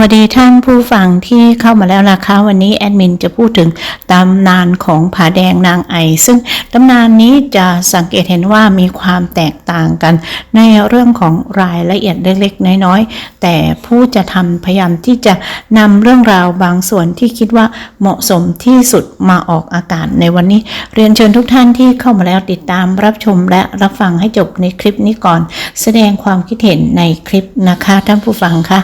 วัสดีท่านผู้ฟังที่เข้ามาแล้วนะคะวันนี้แอดมินจะพูดถึงตำนานของผาแดงนางไอ ซึ่งตำนานนี้จะสังเกตเห็นว่ามีความแตกต่างกัน ในเรื่องของรายละเอียดเล็กๆ น้อยๆ แต่ผู้จะทำพยายามที่จะนำเรื่องราวบางส่วนที่คิดว่าเหมาะสมที่สุดมาออกอากาศในวันนี้ เรียนเชิญทุกท่านที่เข้ามาแล้วติดตามรับชมและรับฟังให้จบในคลิปนี้ก่อน แสดงความคิดเห็นในคลิปนะคะท่านผู้ฟังคะ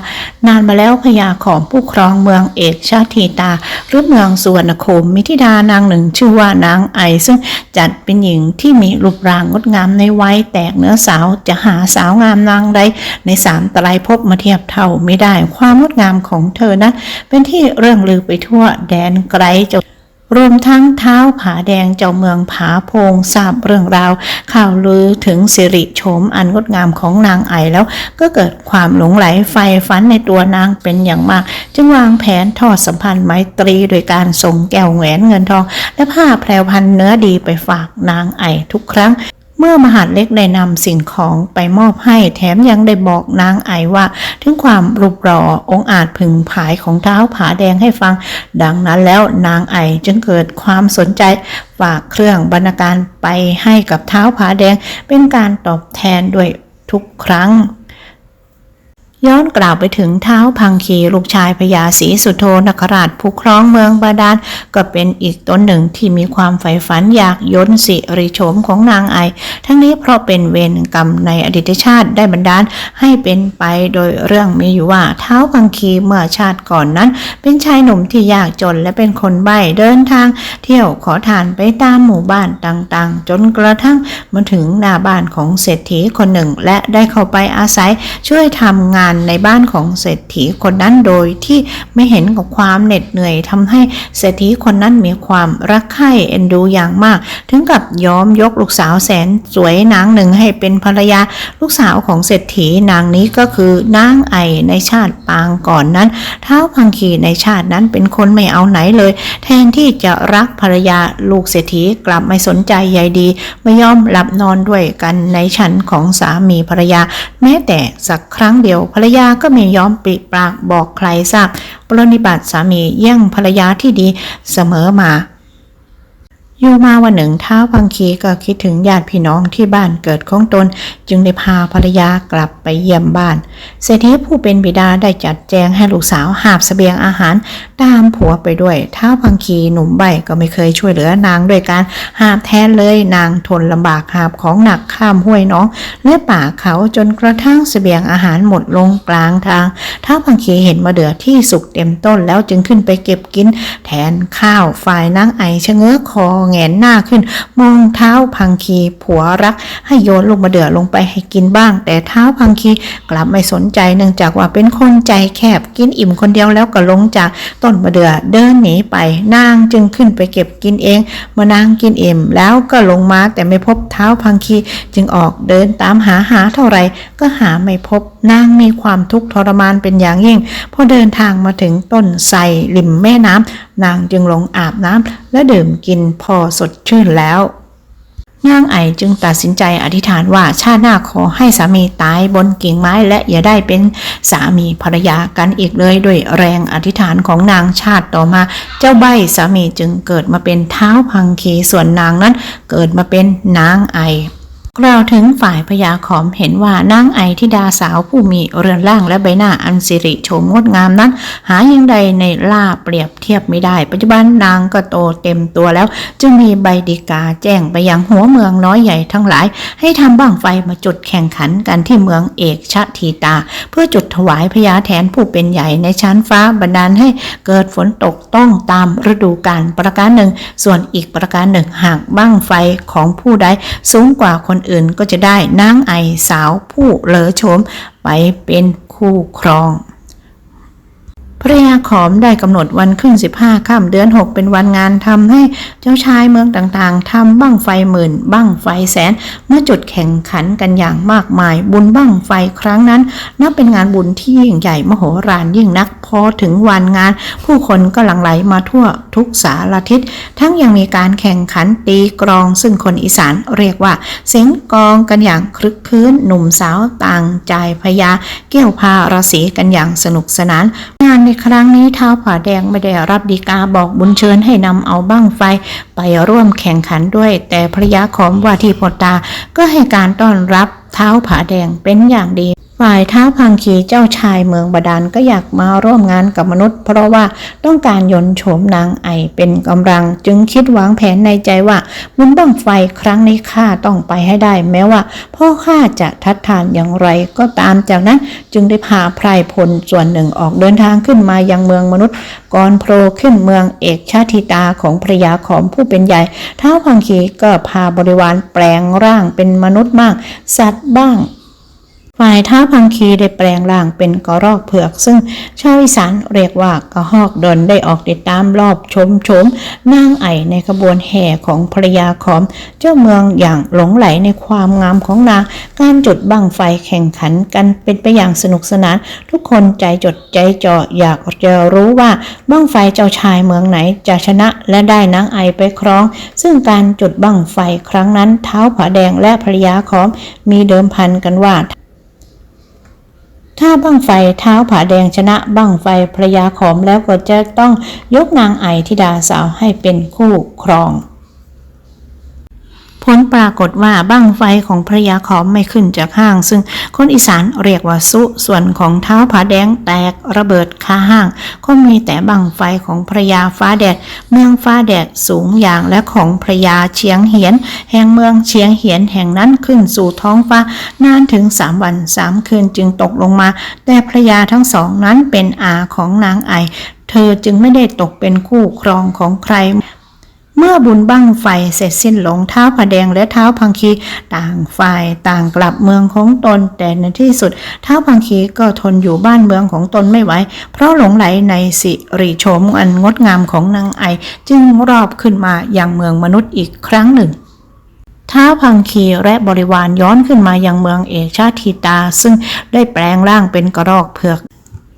นานมาแล้วพญาของผู้ครองเมืองเอกชาติตา หรือเมืองสุวรรณคมมิธิดานางหนึ่งชื่อว่านางไอ ซึ่งจัดเป็นหญิงที่มีรูปร่างงดงามในวัยแตกเนื้อสาวจะหาสาวงามนางใดในสามตรภพบมาเทียบเท่าไม่ได้ ความงดงามของเธอนั้นเป็นที่เรื่องลือไปทั่วแดนไกลจน รวมทั้งเท้าผาแดงเจ้าเมืองผาโพงทราบเรื่องราวข่าวลือถึงสิริโฉมอันงดงามของนางไอแล้ว ก็เกิดความหลงไหลไฟฝันในตัวนางเป็นอย่างมาก จึงวางแผนทอดสัมพันธ์ไมตรีโดยการส่งแก้วแหวนเงินทอง และผ้าแพรวพันเนื้อดีไปฝากนางไอทุกครั้ง เมื่อมหาดเล็กได้นำสิ่งของไปมอบให้แถมยังได้บอกนางไอว่า ถึงความรูปหล่อองอาจพึงผายของเท้าผาแดงให้ฟัง ดังนั้นแล้วนางไอจึงเกิดความสนใจฝากเครื่องบรรณาการไปให้กับเท้าผาแดง เป็นการตอบแทนด้วยทุกครั้ง ย้อนกล่าวไปถึงเท้าพังคีลูกชายพญาศรีสุโธนคราชผู้ครองเมืองบาดาลก็เป็นอีกต้นหนึ่งที่มีความใฝ่ฝันอยากยนสิริโฉมของนางไอ ทั้งนี้เพราะเป็นเวรกรรมในอดีตชาติได้บันดาลให้เป็นไปโดยเรื่องมีอยู่ว่าเท้าพังคีเมื่อชาติก่อนนั้น เป็นชายหนุ่มที่ยากจนและเป็นคนใบ้เดินทาง เที่ยวขอทานไปตามหมู่บ้านต่างๆ จนกระทั่งมาถึงหน้าบ้านของเศรษฐีคนหนึ่ง และได้เข้าไปอาศัยช่วยทำงานในบ้านของเศรษฐีคนนั้นโดยที่ไม่เห็นกับความเหน็ดเหนื่อยทำให้เศรษฐีคนนั้นมีความรักใคร่เอ็นดูอย่างมาก ถึงกับยอมยกลูกสาวแสนสวยนางหนึ่งให้เป็นภรรยาลูกสาวของเศรษฐีนางนี้ก็คือนางไอในชาติปางก่อนนั้นเท้าพังคีในชาตินั้นเป็นคนไม่เอาไหนเลย แทนที่จะรักภรรยาลูกเศรษฐีกลับไม่สนใจใยดี ไม่ยอมหลับนอนด้วยกันในชั้นของสามีภรรยา แม้แต่สักครั้งเดียวภรรยาก็ไม่ยอมปริปากบอกใครทราบปรนิบัติสามีเยี่ยงภรรยาที่ดีเสมอมา อยู่มาวันหนึ่งท้าวพังคีก็คิดถึงญาติพี่น้องที่บ้านเกิดของตน จึงได้พาภรรยากลับไปเยี่ยมบ้าน เศรษฐีผู้เป็นบิดาได้จัดแจงให้ลูกสาวหาบเสบียงอาหารตามผัวไปด้วยท้าวพังคีหนุ่มใบก็ไม่เคยช่วยเหลือนางด้วยการหาบแทนเลยนางทนลำบากหาบของหนักข้ามห้วยน้อง และป่าเขาจนกระทั่งเสบียงอาหารหมดลงกลางทางท้าวพังคีเห็นมะเดื่อที่สุกเต็มต้นแล้วจึงขึ้นไปเก็บกิน แทนข้าวฝ่ายนางไอชะเง้อคอแงนหน้าขึ้น มองเท้าพังคีผัวรัก ให้โยนลูกมะเดื่อลงไปให้กินบ้าง แต่เท้าพังคีกลับไม่สนใจเนื่องจากว่าเป็นคนใจแคบกินอิ่มคนเดียวแล้วก็ลงจากต้นมะเดื่อเดินหนีไปนางจึงขึ้นไปเก็บกินเองเมื่อนางกินอิ่มแล้วก็ลงมาแต่ไม่พบเท้าพังคีจึงออกเดินตามหาหาเท่าไหร่ก็หาไม่พบนางมีความทุกข์ทรมานเป็นอย่างยิ่งพอเดินทางมาถึงต้นไทรริมแม่น้ำ นางจึงลงอาบน้ำและดื่มกินพอสดชื่นแล้ว นางไอจึงตัดสินใจอธิษฐานว่าชาติหน้าขอให้สามีตายบนกิ่งไม้และอย่าได้เป็นสามีภรรยากันอีกเลยด้วยแรงอธิษฐานของนางชาติต่อมา เจ้าใบสามีจึงเกิดมาเป็นเท้าพังคีส่วนนางนั้นเกิดมาเป็นนางไอ กล่าวถึงฝ่ายพญาขอมเห็นว่านางไอทิดาสาวผู้มีเรือนร่างและใบหน้าอันสิริโฉมงดงามนั้น หายังใดในล่าเปรียบเทียบไม่ได้ ปัจจุบันนางก็โตเต็มตัวแล้ว จึงมีใบดีกาแจ้งไปยังหัวเมืองน้อยใหญ่ทั้งหลาย ให้ทำบ้างไฟมาจุดแข่งขันกันที่เมืองเอกชะทีตา เพื่อจุดถวายพญาแทนผู้เป็นใหญ่ในชั้นฟ้าบันดาลให้เกิดฝนตกต้องตามฤดูกาลประการหนึ่ง ส่วนอีกประการหนึ่งหากบ้างไฟของผู้ใดสูงกว่าคนอื่นก็จะได้นางไอสาวผู้เลอโฉมไปเป็นคู่ครอง พระยาขอมได้กำหนดวันขึ้น15ค่ำเดือน6เป็นวันงานทำให้เจ้าชายเมืองต่างๆทำบั้งไฟหมื่น บั้งไฟแสนเมื่อจุดแข่งขันกันอย่างมากมาย บุญบั้งไฟครั้งนั้น นับเป็นงานบุญที่ยิ่งใหญ่มโหฬารยิ่งนักพอถึงวันงาน ผู้คนก็หลั่งไหลมาทั่วทุกสารทิศ ทั้งยังมีการแข่งขันตีกรอง ซึ่งคนอีสานเรียกว่า เสียงกองกันอย่างคลึกคลื้นหนุ่มสาวต่างใจายพญาเกี่ยวพาราศีกันอย่างสนุกสนานงานในครั้งนี้เท้าผาแดงไม่ได้รับดีกาบอกบุญเชิญให้นำเอาบ้างไฟไปร่วมแข่งขันด้วย แต่ภรยาของว่าที่พตาก็ให้การต้อนรับเท้าผาแดงเป็นอย่างดี ฝ่ายท้าพังคีเจ้าชายเมืองบาดาลก็อยากมาร่วมงานกับมนุษย์ เพราะว่าต้องการยนโฉมนางไอเป็นกำลัง จึงคิดวางแผนในใจว่าบุญบังไฟครั้งนี้ข้าต้องไปให้ได้ แม้ว่าพ่อข้าจะทัดทานอย่างไรก็ตามจากนั้นจึงได้พาไพรพลส่วนหนึ่งออกเดินทางขึ้นมายังเมืองมนุษย์ก่อนโผล่ขึ้นเมืองเอกชาติตาของภรยาของผู้เป็นใหญ่ท้าพังคีก็พาบริวารแปลงร่างเป็นมนุษย์บ้าง สัตว์บ้าง ฝ่ายท้าพังคีได้แปลงร่างเป็นกระรอกเผือก ซึ่งชาวอีสานเรียกว่ากระหอกดนได้ออกติดตามรอบชมชมนางไอในขบวนแห่ของภรยาของเจ้าเมืองอย่างหลงไหลในความงามของนาง การจุดบั้งไฟแข่งขันกันเป็นไปอย่างสนุกสนาน ทุกคนใจจดใจจ่ออยากจะรู้ว่าบั้งไฟเจ้าชายเมืองไหนจะชนะและได้นางไอไปครอง ซึ่งการจุดบั้งไฟครั้งนั้นเท้าผาแดงและภรยาของมีเดิมพันกันว่า ถ้าบั้งไฟเท้าผาแดงชนะบั้งไฟพระยาขอมแล้วก็จะต้องยกนางไอธิดาสาวให้เป็นคู่ครอง ผลปรากฏว่าบั้งไฟของพระยาขอมไม่ขึ้นจากห้าง ซึ่งคนอีสานเรียกว่าสุส่วนของเท้าผาแดงแตกระเบิดคาห้าง ก็มีแต่บั้งไฟของพระยาฟ้าแดด เมืองฟ้าแดดสูงอย่างและของพระยาเชียงเหียน แห่งเมืองเชียงเหียนแห่งนั้นขึ้นสู่ท้องฟ้านานถึงสามวันสามคืนจึงตกลงมา แต่พระยาทั้งสองนั้นเป็นอาของนางไอเธอจึงไม่ได้ตกเป็นคู่ครองของใคร เมื่อบุญบั้งไฟเสร็จสิ้นลงเท้าผาแดงและเท้าพังคีต่างฝ่ายต่างกลับเมืองของตน แต่ในที่สุดเท้าพังคีก็ทนอยู่บ้านเมืองของตนไม่ไหวเพราะหลงไหลในสิริโฉมอันงดงามของนางไอ จึงรอบขึ้นมาอย่างเมืองมนุษย์อีกครั้งหนึ่งท้าพังคีและบริวารย้อนขึ้นมายังเมืองเอกชาติตา ซึ่งได้แปลงร่างเป็นกระรอกเผือก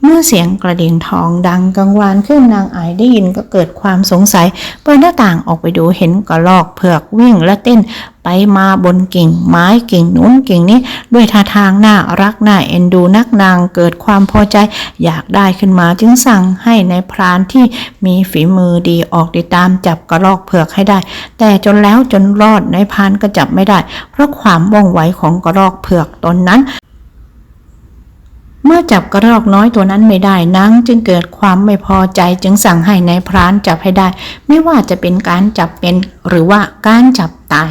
เมื่อเสียงกระดิ่งทองดังกังวานขึ้นนางอายได้ยินก็เกิดความสงสัย เปิดหน้าต่างออกไปดูเห็นกระรอกเผือกวิ่งและเต้น ไปมาบนกิ่ง ไม้กิ่งนู้นกิ่งนี้ ด้วยท่าทางน่ารักน่าเอ็นดูนักนางเกิดความพอใจ อยากได้ขึ้นมาจึงสั่งให้ในายพรานที่มีฝีมือดีออกติดตามจับกระรอกเผือกให้ได้ แต่จนแล้วจนรอดในายพรานก็จับไม่ได้ เพราะความว่องไวของกระรอกเผือกตนนั้น เมื่อจับกระรอกน้อยตัวนั้นไม่ได้นางจึงเกิดความไม่พอใจจึงสั่งให้ในายพรานจับให้ได้ ไม่ว่าจะเป็นการจับเป็นหรือว่าการจับตาย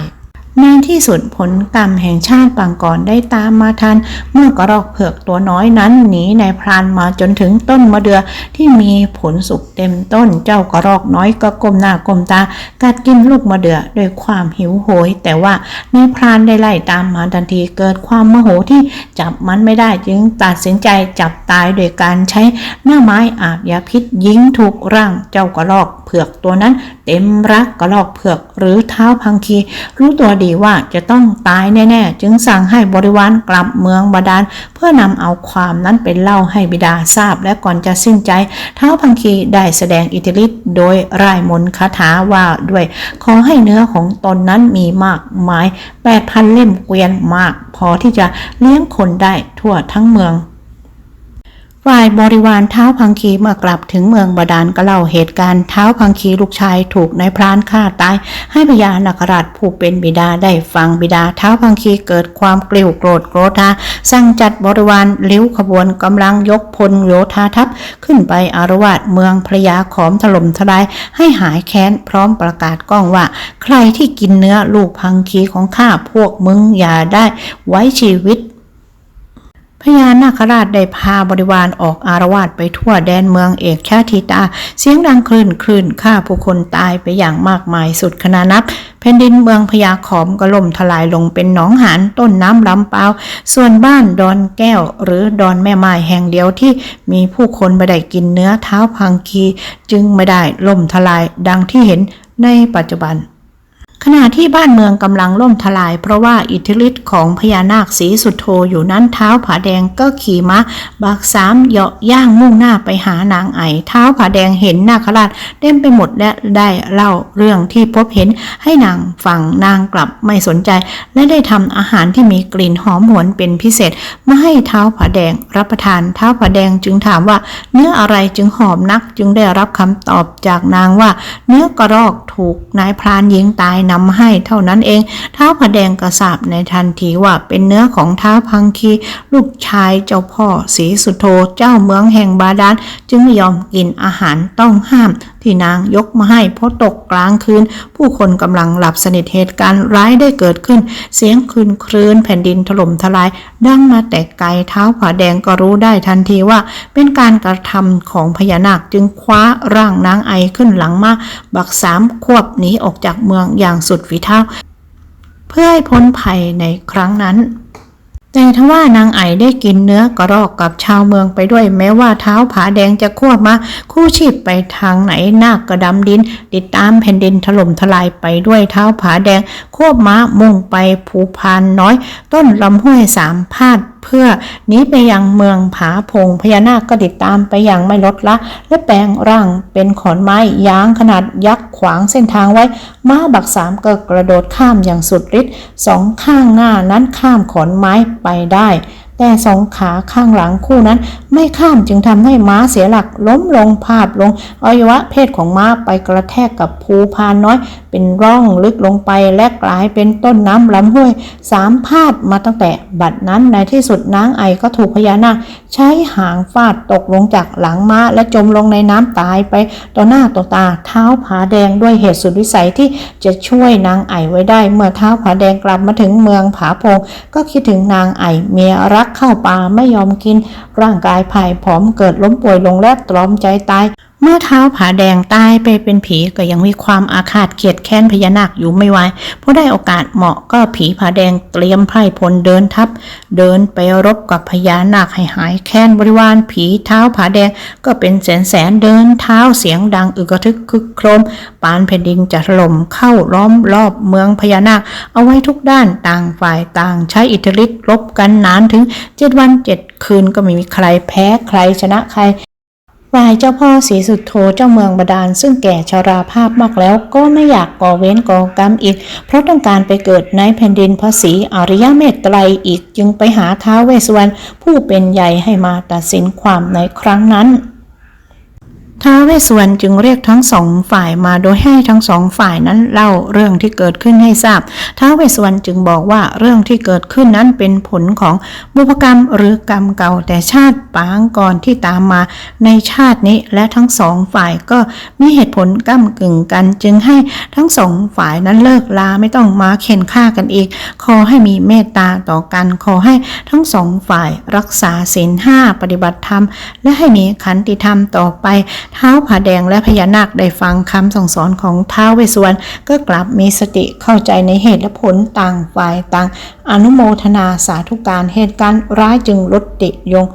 ในที่สุดผลกรรมแห่งชาติปางก่อนได้ตามมาทัน เมื่อกระรอกเผือกตัวน้อยนั้นหนีนายพรานมาจนถึงต้นมะเดือที่มีผลสุกเต็มต้น เจ้ากระรอกน้อยก็ก้มหน้าก้มตา กัดกินลูกมะเดือด้วยความหิวโหย แต่ว่านายพรานได้ไล่ตามมาทันทีเกิดความโมโหที่จับมันไม่ได้จึงตัดสินใจจับตายโดยการใช้หน้าไม้อาบยาพิษยิงถูกร่างเจ้ากระรอกเผือกตัวนั้น เต็มรักกระรอกเผือกหรือเท้าพังคีรู้ตัวดีว่าจะต้องตายแน่ๆ จึงสั่งให้บริวารกลับเมืองบาดาลเพื่อนำเอาความนั้นไปเล่าให้บิดาทราบและก่อนจะสิ้นใจเท้าพังคีได้แสดงอิทธิฤทธิ์โดยร่ายมนคาถาว่าด้วย ขอให้เนื้อของตนนั้นมีมากมาย 8,000 เล่มเกวียนมาก พอที่จะเลี้ยงคนได้ทั่วทั้งเมือง ฝ่ายบริวารเท้าพังคีเมื่อกลับถึงเมืองบาดาลก็เล่าเหตุการณ์เท้าพังคีลูกชายถูกนายพรานฆ่าตาย ให้พญานาคราชผู้เป็นบิดาได้ฟังบิดาเท้าพังคีเกิดความกลิ้วโกรธโกรธาสั่งจัดบริวารลิ้วขบวนกำลังยกพลโยธาทัพ ขึ้นไปอารวาสเมืองพระยาขอมถล่มทลายให้หายแค้นพร้อมประกาศก้องว่า ใครที่กินเนื้อลูกพังคีของข้าพวกมึงอย่าได้ไว้ชีวิต พญานาคราชได้พาบริวารออกอารวาสไปทั่วแดนเมืองเอกชาติตา เสียงดังคลื่นคลื่นฆ่าผู้คนตายไปอย่างมากมายสุดขนานับแผ่นดินเมืองพญาขอมก็ล่มทลายลงเป็นหนองหานต้นน้ำลำเปล่าส่วนบ้านดอนแก้ว หรือดอนแม่ไม้แห่งเดียวที่มีผู้คนไม่ได้กินเนื้อเท้าพังคี จึงไม่ได้ล่มทลายดังที่เห็นในปัจจุบัน ขณะที่บ้านเมืองกำลังล่มทลายเพราะว่าอิทธิฤทธิ์ของพญานาคสีสุดโทอยู่นั้นเท้าผาแดงก็ขี่ม้าบักสามเหาะย่างมุ่งหน้าไปหานางไอเท้าผาแดงเห็นนาคราชเต็มไปหมดและได้เล่าเรื่องที่พบเห็นให้นางฟังนางกลับไม่สนใจ และได้ทำอาหารที่มีกลิ่นหอมหวนเป็นพิเศษมาให้เท้าผาแดงรับประทานเท้าผาแดงจึงถามว่าเนื้ออะไรจึงหอมนักจึงได้รับคำตอบจากนางว่า เนื้อกระรอกถูกนายพรานยิงตายนำให้เท่านั้นเองเท้าผาแดงกระสาบในทันทีว่าเป็นเนื้อของเท้าพังคี ลูกชายเจ้าพ่อสีสุโธเจ้าเมืองแห่งบาดาลจึงยอมกินอาหารต้องห้ามที่นางยกมาให้เพราะตกกลางคืน ผู้คนกำลังหลับสนิทเหตุการณ์ร้ายได้เกิดขึ้น เสียงคลืนคลืนแผ่นดินถล่มทลาย ดังมาแต่ไกลเท้าผาแดงก็รู้ได้ทันทีว่าเป็นการกระทำของพญานาคจึงคว้าร่างนางไอขึ้นหลังมาบักสามควบหนีออกจากเมืองอย่างสุดฝีเท้า เพื่อให้พ้นภัยในครั้งนั้น แต่ทว่านางไอได้กินเนื้อกระรอกกับชาวเมืองไปด้วย แม้ว่าเท้าผาแดงจะควบมา คู่ชีพไปทางไหนนาคกระดำดิน ติดตามแผ่นดินถล่มทลายไปด้วยเท้าผาแดง ควบม้ามุ่งไปภูพานน้อย ต้นลำห้วยสามพาดเพื่อหนีไปยังเมืองผาพงพญานาคก็ติดตามไปอย่างไม่ลดละ และแปลงร่างเป็นขอนไม้ยางขนาดยักษ์ขวางเส้นทางไว้ ม้าบักสามก็กระโดดข้ามอย่างสุดฤทธิ์สองข้างหน้านั้นข้ามขอนไม้ไปได้ แต่สองขาข้างหลังคู่นั้น ไม่ข้ามจึงทำให้ม้าเสียหลักล้มลงพาดลงอวัยวะเพศของม้าไปกระแทกกับภูพานน้อย เป็นร่องลึกลงไปและกลายเป็นต้นน้ำลำห้วยสามพาดมาตั้งแต่บัดนั้นในที่สุดนางไอก็ถูกพญานาคใช้หางฟาดตกลงจากหลังม้าและจมลงในน้ำตายไปต่อหน้าต่อตาเท้าผาแดงด้วยเหตุสุดวิสัยที่จะช่วยนางไอไว้ได้ เมื่อเท้าผาแดงกลับมาถึงเมืองผาพงก็คิดถึงนางไอเมียรักเข้าป่าไม่ยอมกิน ร่างกายผ่ายผอมเกิดล้มป่วยลงและตรอมใจตาย เมื่อเท้าผาแดงตายไปเป็นผีก็ยังมีความอาฆาตเกลียดแค้นพญานาคอยู่ไม่ไหวเพราะได้โอกาสเหมาะก็ผีผาแดงเตรียมไพร่พลเดินทัพ เดินไปรบกับพญานาคให้หายแค้นบริวารผีเท้าผาแดงก็เป็นแสนแสนเดินเท้าเสียงดังอึกกระทึกคึกโครม ปานแผ่นดินจะถล่มเข้าล้อมรอบเมืองพญานาค เอาไว้ทุกด้านต่างฝ่ายต่างใช้อิทธิฤทธิ์รบกันนานถึงเจ็ดวันเจ็ดคืนก็ไม่มีใครแพ้ใครชนะใคร ฝ่ายเจ้าพ่อศรีสุดโธเจ้าเมืองบาดาลซึ่งแก่ชราภาพมากแล้วก็ไม่อยากก่อเว้นก่อกรรมอีก เพราะต้องการไปเกิดในแผ่นดินพระศรีอริยเมตไตรอีกจึงไปหาท้าวเวสสวรรณผู้เป็นใหญ่ให้มาตัดสินความในครั้งนั้น ท้าวเวสสวรจึงเรียกทั้งสองฝ่ายมาโดยให้ทั้งสองฝ่ายนั้นเล่าเรื่องที่เกิดขึ้นให้ทราบ ท้าวเวสสวรจึงบอกว่าเรื่องที่เกิดขึ้นนั้นเป็นผลของบุพกรรมหรือกรรมเก่าแต่ชาติปางก่อนที่ตามมาในชาตินี้และทั้งสองฝ่ายก็มีเหตุผลก้ากึ่งกัน จึงให้ทั้งสองฝ่ายนั้นเลิกลาไม่ต้องมาเข็นฆ่ากันอีก ขอให้มีเมตตาต่อกัน ขอให้ทั้งสองฝ่ายรักษาศีลห้าปฏิบัติธรรม และให้มีขันติธรรมต่อไปท้าวผาแดงและพญานาคได้ฟังคำสั่งสอนของท้าวเวสวรรณก็กลับมีสติเข้าใจในเหตุและผลต่างฝ่ายต่าง อนุโมทนาสาธุการเหตุการณ์ร้ายจึงลดติยง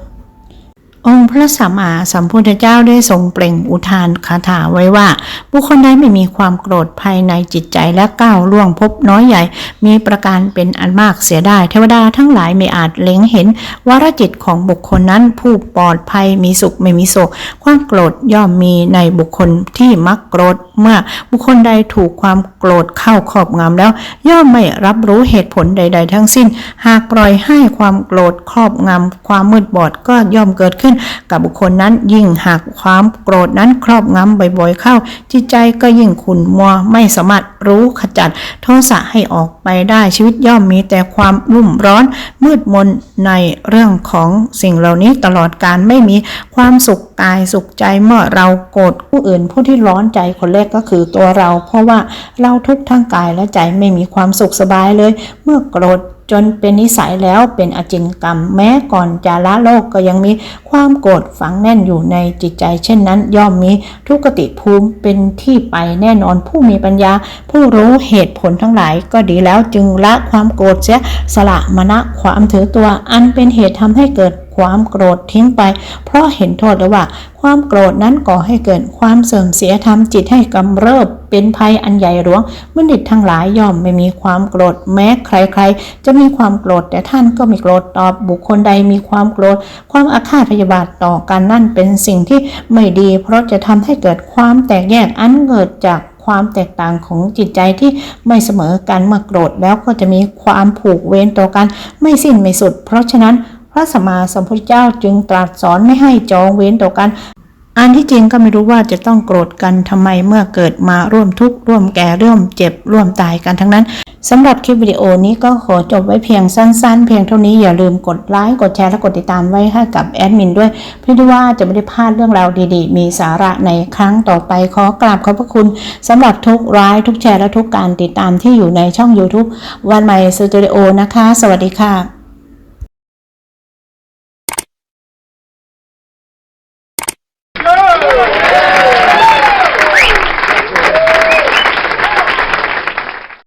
องค์พระสัมมาสัมพุทธเจ้าได้ทรงเปล่งอุทานคาถาไว้ว่า บุคคลใดไม่มีความโกรธภายในจิตใจและก้าวล่วงพบน้อยใหญ่ มีประการเป็นอันมากเสียได้เทวดาทั้งหลายไม่อาจเล็งเห็นวารจิตของบุคคลนั้นผู้ปลอดภัยมีสุขไม่มีโศก ความโกรธย่อมมีในบุคคลที่มักโกรธเมื่อบุคคลใดถูกความโกรธเข้าครอบงำแล้ว ย่อมไม่รับรู้เหตุผลใด ๆ ทั้งสิ้น หากปล่อยให้ความโกรธครอบงำความมืดบอดก็ย่อมเกิดขึ้นกับบุคคลนั้นยิ่งหากความโกรธนั้นครอบงำบ่อยๆเข้า จิตใจก็ยิ่งขุ่นมัวไม่สามารถรู้ขจัดโทสะให้ออกไปได้ชีวิตย่อมมีแต่ความรุ่มร้อน มืดมนในเรื่องของสิ่งเหล่านี้ตลอดการไม่มีความสุขกายสุขใจเมื่อเราโกรธผู้อื่นผู้ที่ร้อนใจคนแรกก็คือตัวเรา เพราะว่าเราทุกข์ทั้งกายและใจไม่มีความสุขสบายเลย เมื่อโกรธ จนเป็นนิสัยแล้วเป็นอจินกรรม แม้ก่อนจะละโลกก็ยังมีความโกรธฝังแน่นอยู่ในจิตใจ เช่นนั้น ย่อมมีทุกติภูมิเป็นที่ไปแน่นอนผู้มีปัญญา ผู้รู้เหตุผลทั้งหลายก็ดีแล้วจึงละความโกรธเสียสละมณะความถือตัวอันเป็นเหตุทำให้เกิด ความโกรธทิ้งไป เพราะเห็นโทษแล้วว่า ความโกรธนั้นก่อให้เกิดความเสื่อมเสียทำจิตให้กำเริบเป็นภัยอันใหญ่หลวงบัณฑิตทั้งหลายย่อมไม่มีความโกรธแม้ใครๆ จะมีความโกรธแต่ท่านก็ไม่โกรธตอบบุคคลใดมีความโกรธ ความอาฆาตพยาบาทต่อกันนั่นเป็นสิ่งที่ไม่ดี เพราะจะทำให้เกิดความแตกแยกอันเกิดจากความแตกต่างของจิตใจที่ไม่เสมอกันเมื่อโกรธแล้วก็จะมีความผูกเวรต่อกัน ไม่สิ้นไม่สุด เพราะฉะนั้น พระสัมมาสัมพุทธเจ้าจึงตรัสสอนไม่ให้จองเว้นต่อกัน อันที่จริงก็ไม่รู้ว่าจะต้องโกรธกันทำไมเมื่อเกิดมาร่วมทุกข์ร่วมแก่ร่วมเจ็บร่วมตายกันทั้งนั้นสำหรับคลิปวิดีโอนี้ก็ขอจบไว้เพียงสั้นๆ เพียงเท่านี้อย่าลืมกดไลค์กดแชร์และกดติดตามไว้ให้กับแอดมินด้วยเพื่อที่ว่าจะไม่ได้พลาดเรื่องราวดีๆ มีสาระในครั้งต่อไปขอกราบขอบพระคุณสำหรับทุกไลค์ทุกแชร์และทุกการติดตามที่อยู่ในช่อง YouTube วันใหม่สตูดิโอนะคะ สวัสดีค่ะ